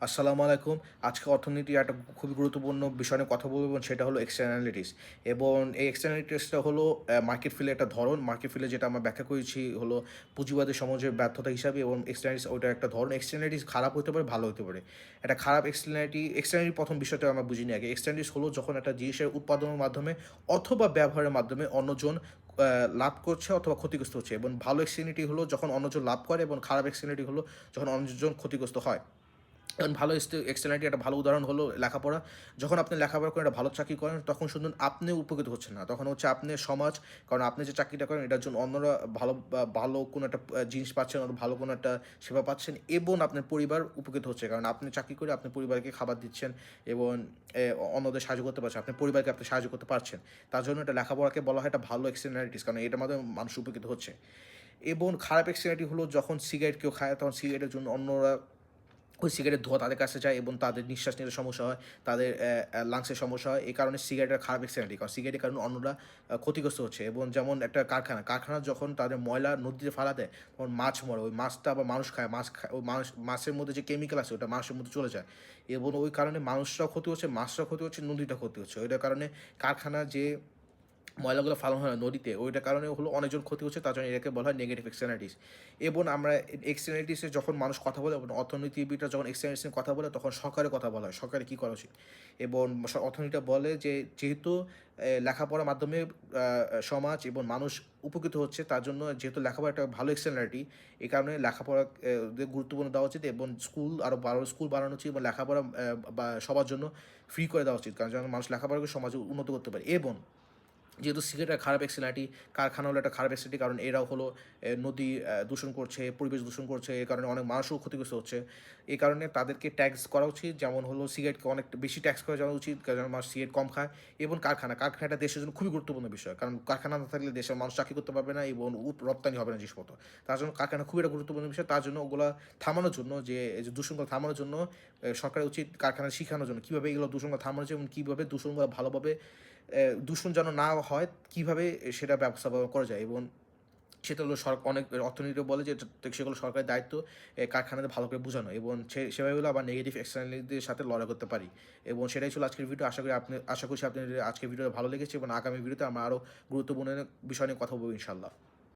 আসসালামু আলাইকুম। আজকে অর্থনীতি একটা খুবই গুরুত্বপূর্ণ বিষয় নিয়ে কথা বলব এবং সেটা হলো এক্সটার্নালিটিস এবং এই এক্সটার্নালিটিসটা হলো মার্কেট ফিলে একটা ধরন। মার্কেট ফিলে যেটা আমরা ব্যাখ্যা করেছি হলো পুঁজিবাদী সমাজের ব্যর্থতা হিসাবে এবং এক্সটার্নালিটিস ওইটা একটা ধরন। এক্সটার্নালিটিস খারাপ হতে পারে, ভালো হতে পারে। একটা খারাপ এক্সটার্নালিটি এক্সটার্নালিটি প্রথম বিষয়টা আমরা বুঝিনি আগে। এক্সটার্নালিটিস হলো যখন একটা জিনিসের উৎপাদনের মাধ্যমে অথবা ব্যবহারের মাধ্যমে অন্যজন লাভ করছে অথবা ক্ষতিগ্রস্ত হচ্ছে। এবং ভালো এক্সটার্নালিটি হলো যখন অন্যজন লাভ করে এবং খারাপ এক্সটার্নালিটি হলো যখন অন্যজন ক্ষতিগ্রস্ত হয়। এখন ভালো এক্সটার্নালিটি একটা ভালো উদাহরণ হলো লেখাপড়া। যখন আপনি লেখাপড়া করে একটা ভালো চাকরি করেন, তখন শুধু আপনি উপকৃত হচ্ছেন না। তখন হচ্ছে আপনি সমাজ, কারণ আপনি যে চাকরিটা করেন, এটার জন্য অন্যরা ভালো ভালো কোনো একটা জিনিস পাচ্ছেন ভালো কোনো একটা সেবা পাচ্ছেন, এবং আপনার পরিবার উপকৃত হচ্ছে। কারণ আপনি চাকরি করে আপনি পরিবারকে খাবার দিচ্ছেন, এবং অন্যদের সাহায্য করতে পারছেন, আপনি পরিবারকে আপনি সাহায্য করতে পারছেন। তার জন্য এটা লেখাপড়াকে বলা হয় একটা ভালো এক্সটার্নালিটিস কারণ এটার মাধ্যমে মানুষ উপকৃত হচ্ছে। এবং খারাপ এক্সটার্নালিটি হলো যখন সিগারেট কেউ খায়, তখন সিগারেটের জন্য অন্যরা ওই সিগারেট ধোয়া তাদের কাছে যায় এবং তাদের নিঃশ্বাস নিতে সমস্যা হয়, তাদের লাংসের সমস্যা হয়। এই কারণে সিগারেটের খারাপ এক্সিডেন্ট কারণ সিগারেটের কারণে অন্যরা ক্ষতিগ্রস্ত হচ্ছে। এবং যেমন একটা কারখানা কারখানা যখন তাদের ময়লা নদীতে ফালা দেয়, তখন মাছ মরে, ওই মাছটা আবার মানুষ খায়, মাছ খায়, ওই মানুষ, মাছের মধ্যে যে কেমিক্যাল আছে, ওটা মাছের মধ্যে চলে যায়। এবং ওই কারণে মানুষরাও ক্ষতি হচ্ছে, মাছরাও ক্ষতি হচ্ছে নদীটা ক্ষতি হচ্ছে। ওইটার কারণে কারখানা যে ময়লাগুলো ফালানো হয় নদীতে। ওইটার কারণে হলো অনেকজন ক্ষতি হচ্ছে, তার জন্য এটাকে বলা হয় নেগেটিভ এক্সটার্নালিটিস এবং আমরা এক্সটার্নালিটিসে যখন মানুষ কথা বলে, এবং অর্থনীতিবিদরা যখন এক্সটার্নালিটিস কথা বলে, তখন সরকারের কথা বলা হয়, সরকারে কী করা উচিত? এবং অর্থনীতিটা বলে যে, যেহেতু লেখাপড়ার মাধ্যমে সমাজ এবং মানুষ উপকৃত হচ্ছে, তার জন্য যেহেতু লেখাপড়া একটা ভালো এক্সটার্নালিটি এই কারণে লেখাপড়া গুরুত্বপূর্ণ দেওয়া উচিত এবং স্কুল আরও বাড়ানো স্কুল বাড়ানো উচিত এবং লেখাপড়া বা, সবার জন্য ফ্রি করে দেওয়া উচিত। কারণ যেন মানুষ লেখাপড়াকে সমাজে উন্নত করতে পারে। এবং যেহেতু সিগারেট খারাপ এক্সিলাইটি কারখানা হলো একটা খারাপ এক্সিলাইটি কারণ এরাও হলো নদী দূষণ করছে পরিবেশ দূষণ করছে এই কারণে অনেক মানুষও ক্ষতিগ্রস্ত হচ্ছে। এই কারণে তাদেরকে ট্যাক্স করা উচিত যেমন হলো সিগারেটকে অনেক বেশি ট্যাক্স করা যাওয়া উচিত কারণ মানুষ সিগারেট কম খায় এবং কারখানা। কারখানাটা দেশের জন্য খুবই গুরুত্বপূর্ণ বিষয় কারণ কারখানা না থাকলে দেশের মানুষ চাকরি করতে পারবে না এবং রপ্তানি হবে না জিনিসপত্র। তার জন্য কারখানা খুবই একটা গুরুত্বপূর্ণ বিষয় তার জন্য ওগুলো থামানোর জন্য যে দূষণগুলো থামানোর জন্য সরকারের উচিত কারখানা শিখানোর জন্য কীভাবে এগুলো দূষণগুলো থামানো যায় এবং কীভাবে দূষণগুলো ভালোভাবে এ, দূষণ যেন না হয়, কীভাবে সেটা ব্যবস্থাপনা করা যায়? এবং সেটা হলো সরকার অনেক অর্থনীতি বলে যে সেগুলো সরকারের দায়িত্ব কারখানাদের ভালো করে বোঝানো এবং সে সেভাবে হলো আবার নেগেটিভ এক্সটার্নালিটির সাথে লড়াই করতে পারি। এবং সেটাই ছিল আজকের ভিডিও আশা করি আপনি, আশা করছি আপনি আজকের ভিডিওটা ভালো লেগেছে এবং আগামী ভিডিওতে আমরা আরও গুরুত্বপূর্ণ বিষয় নিয়ে কথা বলব ইনশাল্লাহ